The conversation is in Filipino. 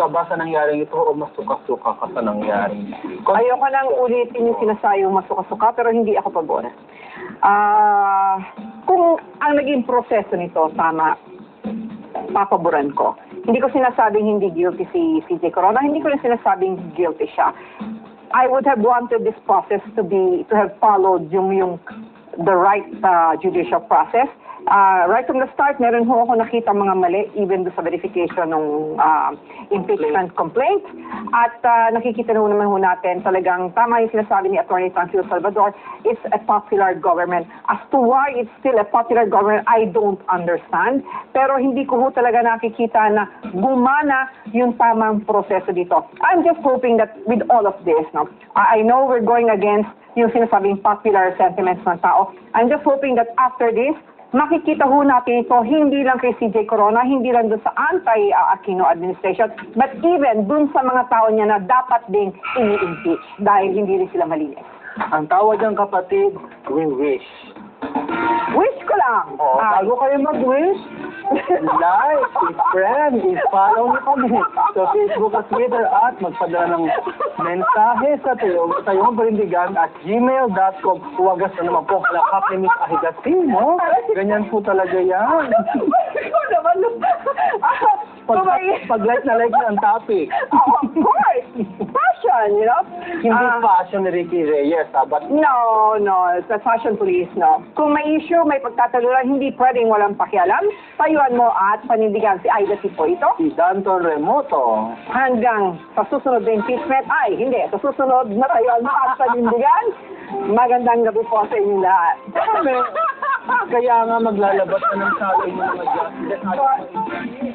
ka ba sa nangyaring ito o mas suka-suka ka sa nangyaring ito? Ayoko nang ulitin yung sinasayong masuka-suka, pero hindi ako pabor. Ah, kung ang naging proseso nito, tama, papaboran ko. Hindi ko sinasabing hindi guilty si CJ Corona, hindi ko rin sinasabing guilty siya. I would have wanted this process to be, to have followed yung, yung, the right uh, judicial process. Uh, right from the start, meron ho ako nakita mga mali, even do sa verification ng uh, impeachment complaint. At uh, nakikita na naman ho natin, talagang tama yung sinasabi ni Attorney Tanfilo Salvador, it's a popular government. As to why it's still a popular government, I don't understand. Pero hindi ko ho talaga nakikita na gumana yung tamang proseso dito. I'm just hoping that with all of this, no, I know we're going against yung sinasabing popular sentiments ng tao. I'm just hoping that after this, makikita ho natin ito hindi lang kay CJ Corona, hindi lang dun sa anti-Aquino administration, but even dun sa mga tao niya na dapat ding ini-impeach dahil hindi rin sila malinis. Ang tawag ng kapatid, we wish. Wish ko lang. O, ah, bago kayo mag-wish, like, i-friend, i-follow niyo kami sa Facebook at Twitter at magpadala ng mensahe sa tayo, sa iyong parindigan at gmail.com. Huwagas na naman po kalakap ni Miss Ahigasino. Ganyan po talaga yan. Ikaw naman. Pag, Kumay- pag like na like na ang topic. Oh, of course. Passion, you know? Hindi Ah, fashion ni Ricky Reyes, ha? But No, no. Sa fashion police, no. Kung may issue, may pagtatalunan, hindi pwedeng walang pakialam. Tayuan mo at panindigan si Aida Tipo ito. si Danton Remoto, Hanggang sa susunod na impeachment, ay, hindi. Sa susunod na tayuan mo at panindigan. Magandang gabi po sa inyong lahat. Kaya nga maglalabas na ng salay ng mga justice.